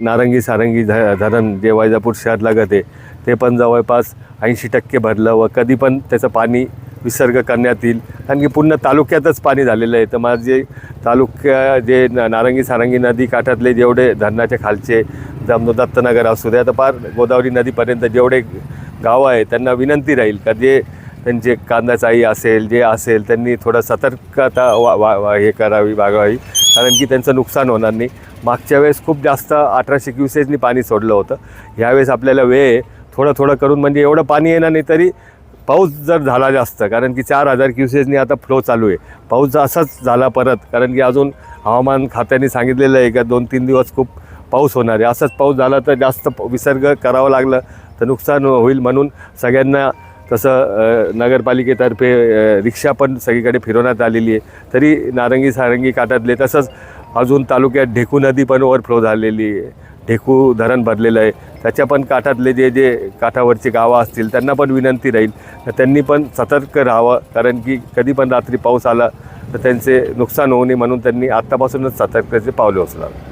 नारंगी सारंगी ध धरण जे वैजापूर शहर लागत आहे ते पण जवळपास ऐंशी टक्के भरलं व कधी पण त्याचं पाणी विसर्ग करण्यात येईल. कारण की पूर्ण तालुक्यातच पाणी झालेलं आहे. तर माझे तालुक्या जे न नारंगी सारंगी नदी काठातले जेवढे धरणाच्या खालचे जमनो दत्तनगर असू द्या तर पार गोदावरी नदीपर्यंत जेवढे गावं आहे त्यांना विनंती राहील. का जे त्यांचे कांदाचाई असेल जे असेल त्यांनी थोडं सतर्कता वा वा वा हे करावी वागावी कारण की त्यांचं नुकसान होणार नाही. मागच्या वेळेस खूप जास्त अठराशे क्युसेजनी पाणी सोडलं होतं. ह्यावेळेस आपल्याला वेळ आहे. थोडं थोडं करून म्हणजे एवढं पाणी येणार नाही तरी पाऊस जर झाला जास्त कारण की चार हजार क्युसेजनी आता फ्लो चालू आहे. पाऊस असाच झाला परत कारण की अजून हवामान खात्याने सांगितलेलं आहे का दोन तीन दिवस खूप पाऊस होणार आहे. असाच पाऊस झाला तर जास्त विसर्ग करावा लागलं तर नुकसान होईल म्हणून सगळ्यांना तसं नगरपालिकेतर्फे रिक्षा पण सगळीकडे फिरवण्यात आलेली आहे. तरी नारंगी सारंगी काठातले तसंच अजून तालुक्यात ढेकू नदी पण ओव्हरफ्लो झालेली आहे. ढेकू धरण भरलेलं आहे. त्याच्या पण काठातले जे जे काठावरची गावं असतील त्यांना पण विनंती राहील. तर त्यांनी पण सतर्क राहावं. कारण की कधी पण रात्री पाऊस आला तर त्यांचे नुकसान होऊ नये म्हणून त्यांनी आत्तापासूनच सतर्कतेचे पावले उचलावे.